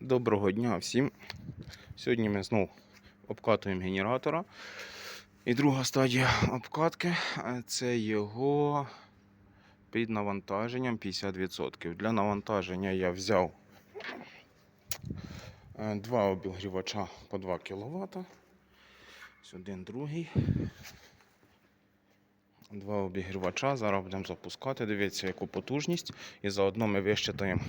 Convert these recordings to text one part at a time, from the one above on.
Доброго дня всім. Сьогодні ми знову обкатуємо генератора. І друга стадія обкатки це його під навантаженням 50%. Для навантаження я взяв е, два обігрівача по 2 кВт. Один другий. Два обігрівача. Зараз будемо запускати. Дивіться, яку потужність. І заодно ми вищитаємо,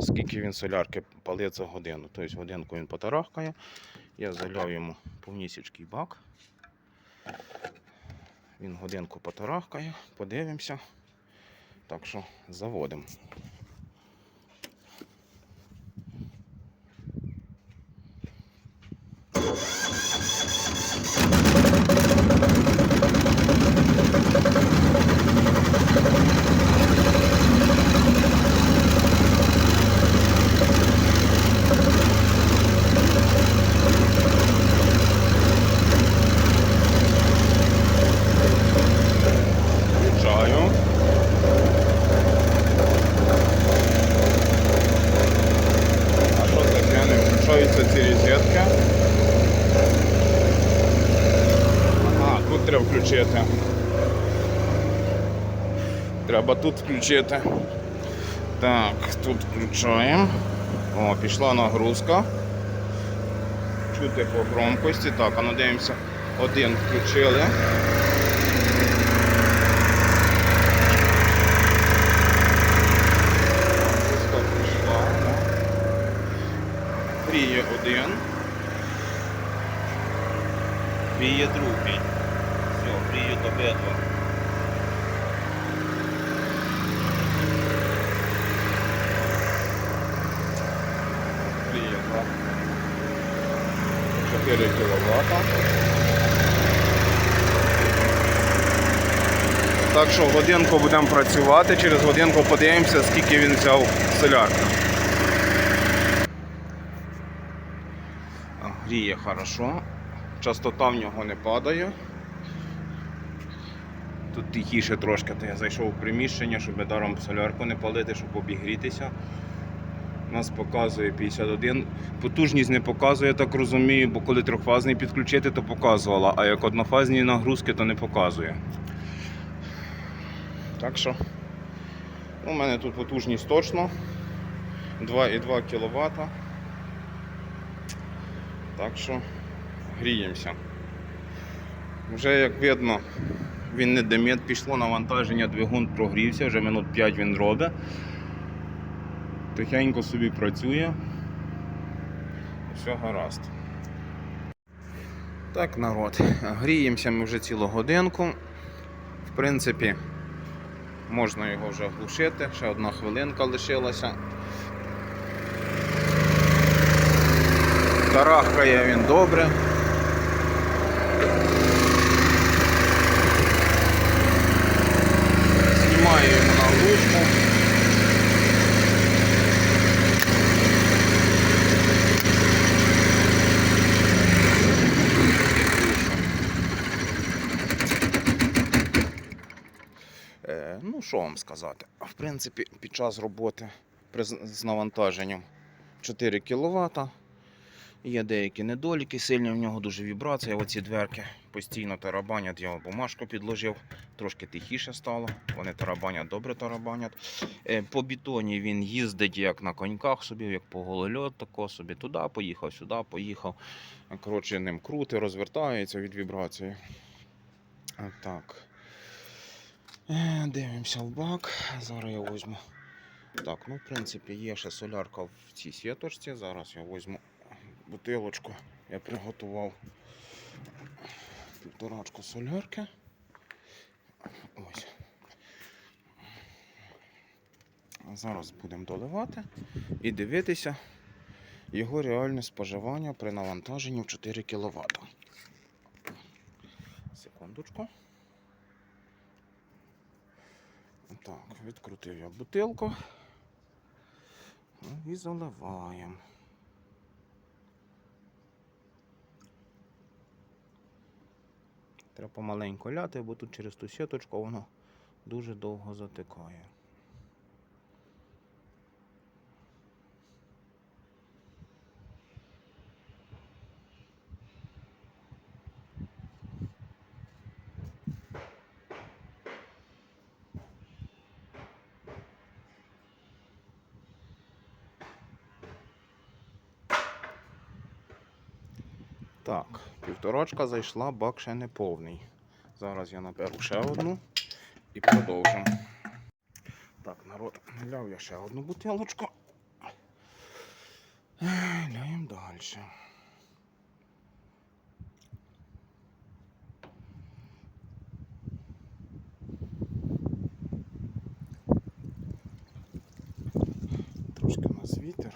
скільки він солярки палить за годину. Тобто годинку він потарахкає. Я заляв йому повнісічкий бак. Він годинку потарахкає, подивимося. Так що заводимо. Включаю. А що таке? Не включаються ці розетки. Ага, тут треба включити. Треба тут включити. Так, тут включаємо. О, пішла нагрузка. Чути по громкості. Так, а ну. Один включили. Нагрузка пішла. Гріє один. Гріє другий. Гріють обидва. Два. 4 кВт. Так що годинку будемо працювати, через годинку подивимося, скільки він взяв солярки. А, Гріє хорошо. Частота в нього не падає. Тут тихіше трошки, то я зайшов в приміщення, щоб даром солярку не палити, щоб обігрітися. У нас показує 51. Потужність не показує, я так розумію, бо коли трьохфазний підключити, то показувала, а як однофазні нагрузки, то не показує. Так що у мене тут потужність точно 2,2 кВт. Так що гріємося. Вже як видно, він не димить, пішло навантаження, двигун прогрівся, вже минут 5 він робить. Тихенько собі працює. Все гаразд. Так, народ, гріємося ми вже цілу годинку. В принципі, можна його вже глушити, ще одна хвилинка лишилася. Тарахкає він добре. Знімаю йому нагрузку. Е, Ну, що вам сказати? В принципі, під час роботи з навантаженням 4 кВт. Є деякі недоліки, сильні в нього дуже вібрація. Оці дверки постійно тарабанять. Я бумажку підложив, трошки тихіше стало. Вони тарабанять, добре тарабанять. Е, По бетоні він їздить як на коньках собі, як по голольот, тако собі туди поїхав, сюди поїхав. Коротше, ним крути, розвертається від вібрації. Так. Е, Дивимося в бак. Зараз я візьму. Так, ну в принципі є ще солярка в цій сіточці. Зараз я візьму бутилочку. Я приготував півторачку солярки. Ось. Зараз будемо доливати і дивитися його реальне споживання при навантаженні в 4 кВт. Секундочку. Так, відкрутив я бутилку Ну, і заливаємо. Треба помаленьку ляти, бо тут через ту сіточку воно дуже довго затикає. Так, півторачка зайшла, бак ще не повний. Зараз я наберу ще одну і продовжимо. Так, народ, наляв я ще одну бутилочку. Ляємо далі. Трошки у нас вітер.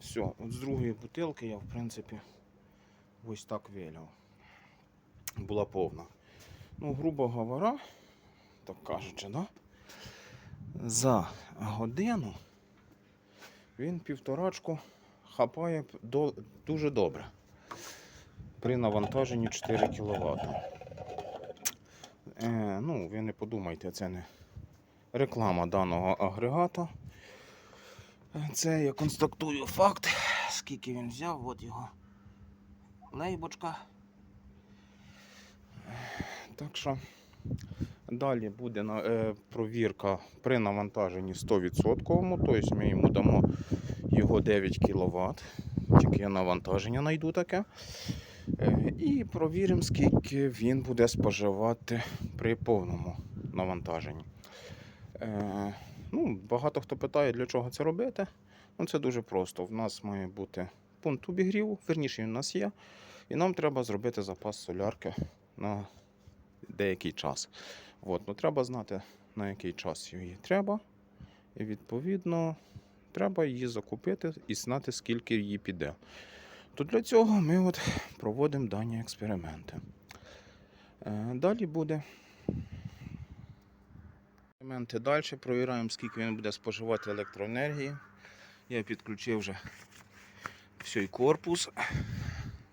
Все, от з другої бутилки я, в принципі, ось так виляв. Була повна. Ну, грубо говоря, так кажучи, да? за годину він півторачку хапає дуже добре. При навантаженні 4 кВт. Е, ну, ви не подумайте, це не реклама даного агрегата. Це я констатую факт, скільки він взяв, от його лейбочка. Так що далі буде е, провірка при навантаженні 100%, тобто ми йому дамо його 9 кВт, тільки навантаження знайду таке. Е, і провіримо, скільки він буде споживати при повному навантаженні. Е, ну, багато хто питає, для чого це робити. Ну, це дуже просто. В нас має бути пункт обігріву, верніше у нас є. І нам треба зробити запас солярки на деякий час. От, ну, треба знати, на який час її треба. І відповідно треба її закупити і знати, скільки її піде. То для цього ми от проводимо дані експерименти. Е, Далі буде. Експерименти далі провіряємо, скільки він буде споживати електроенергії. Я підключив вже всій корпус,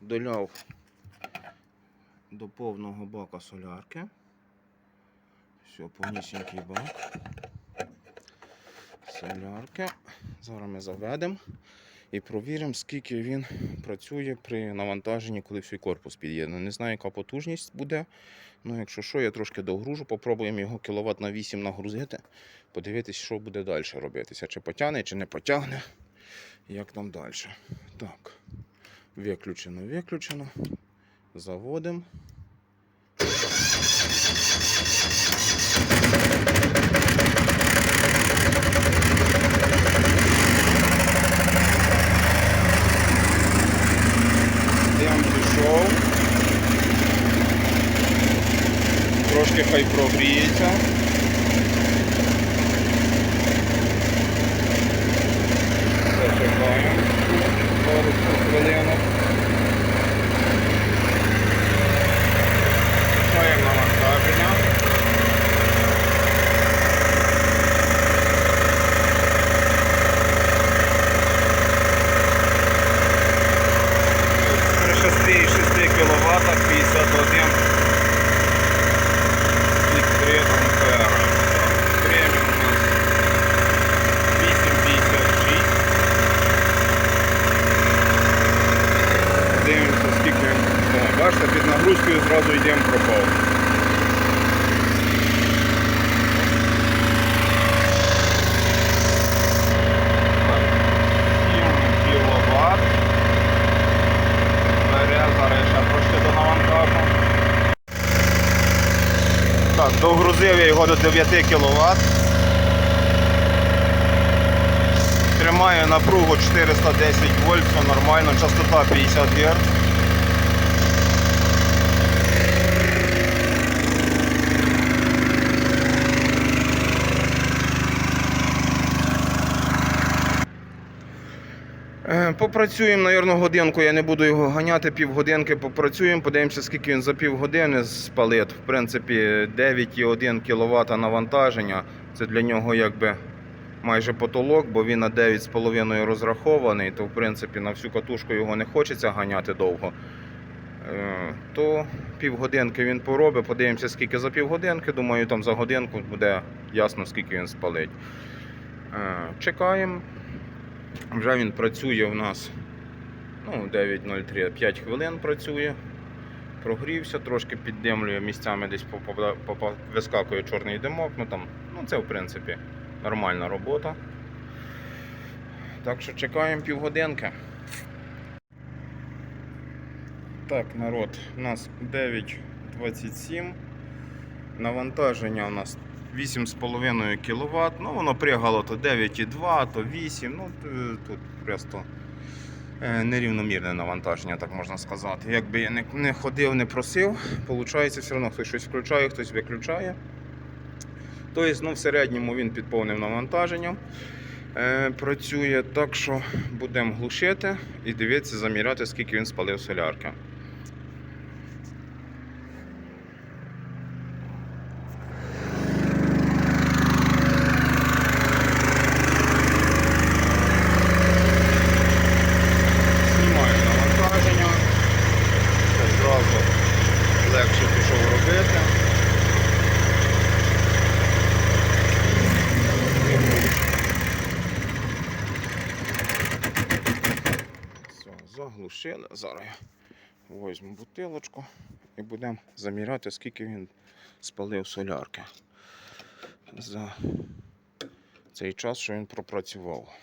доляв до повного бака солярки. Все, повнісінький бак. Солярки. Зараз ми заведемо і провіримо, скільки він працює при навантаженні, коли всій корпус під'єднаний. Не знаю, яка потужність буде. Ну, якщо що, я трошки догружу, попробуємо його кіловат на 8 нагрузити, подивитись, що буде далі робитися. Чи потягне, чи не потягне. Як там далі. Так. Виключено, виключено. Заводимо. Дим пішов. Трошки хай прогріється. Зачекаємо пару хвилинок. Чекаємо навантаження. При 6,6 кВт 51 і 3 ампера. Преміум у нас 8,56. Дивимося, скільки він. О, Бачите, під нагрузкою зразу йдемо пропав. Так, догрузив я його до 9 кВт. Тримаю напругу 410 вольт, все нормально, частота 50 Гц. Е, Попрацюємо, мабуть, годинку. Я не буду його ганяти, півгодинки попрацюємо, подивимося, скільки він за півгодини спалить. В принципі, 9,1 кВт навантаження. Це для нього якби майже потолок, бо він на 9,5 розрахований, то в принципі на всю катушку його не хочеться ганяти довго. Е, То півгодинки він поробить, подивимося, скільки за півгодинки. Думаю, там за годинку буде ясно, скільки він спалить. Е, Чекаємо. Вже він працює у нас ну, 9.03, 5 хвилин працює. Прогрівся, трошки піддимлює місцями, десь вискакує чорний димок. Ну, там, ну це в принципі нормальна робота. Так що чекаємо півгодинки. Так, народ, у нас 9.27. Навантаження у нас 8,5 кВт. Ну, воно пригало то 9,2, то 8. Ну, тут просто е, нерівномірне навантаження, так можна сказати. Якби я не, не ходив, не просив, виходить, все одно хтось щось включає, хтось виключає. Тобто, ну, в середньому він під повним навантаженням е, працює. Так що будемо глушити і дивитися, заміряти, скільки він спалив солярки. Знімаю навантаження. Одразу легше пішов робити. Все, заглушили. Зараз я візьму бутилочку і будемо заміряти, скільки він спалив солярки за цей час, що він пропрацював.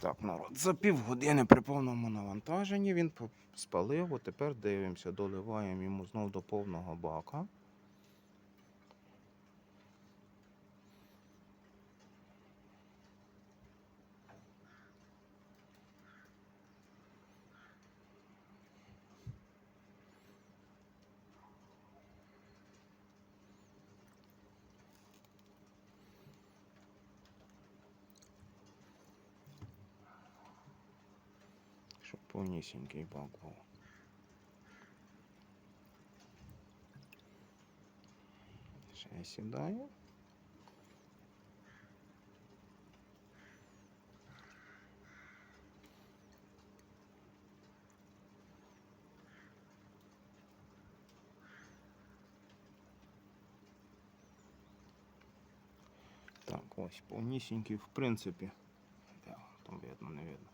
Так, народ, за півгодини при повному навантаженні він спалив, а тепер дивимося, доливаємо йому знов до повного бака. Щоб повнісінький бак був. Ще я сідаю. Так, ось повнісінький, в принципі. Де, там видно, не видно.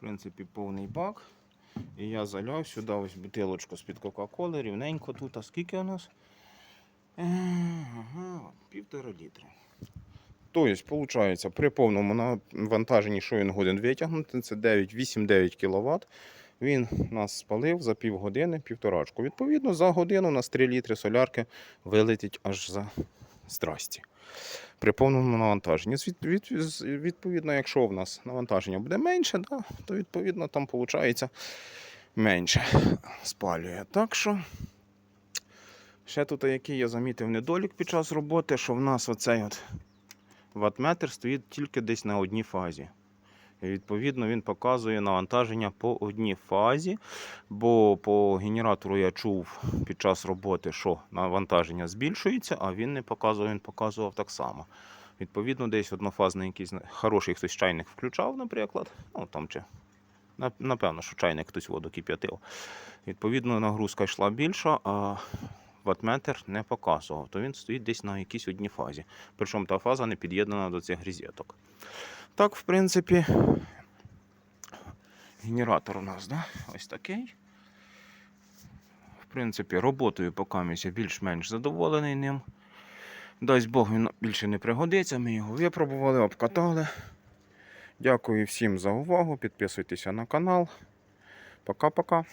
В принципі, повний бак. І я заляв сюди ось бутилочку з-під Кока-Коли, рівненько тут. А скільки у нас? Е, Ага, півтора літри. Тобто, виходить, при повному навантаженні, що він годин витягнути, це 9-8-9 кВт. Він нас спалив за півгодини, півторачку. Відповідно, за годину у нас 3 літри солярки вилетить аж за страсті. При повному навантаженні. Відповідно, якщо в нас навантаження буде менше, то відповідно там виходить менше спалює. Так що ще тут який я замітив недолік під час роботи, що в нас оцей от ватметр стоїть тільки десь на одній фазі. Відповідно він показує навантаження по одній фазі, бо по генератору я чув під час роботи, що навантаження збільшується, а він не показував, він показував так само. Відповідно, десь однофазний якийсь хороший хтось чайник включав, наприклад. Ну там чи напевно, що чайник хтось воду кип'ятив. Відповідно, нагрузка йшла більша, а ватметр не показував. То він стоїть десь на якійсь одній фазі. Причому та фаза не під'єднана до цих грізеток. Так, в принципі, генератор у нас, да? ось такий. В принципі, роботою поки я більш-менш задоволений ним. Дасть Бог, він більше не пригодиться. Ми його випробували, обкатали. Дякую всім за увагу. Підписуйтеся на канал. Пока-пока.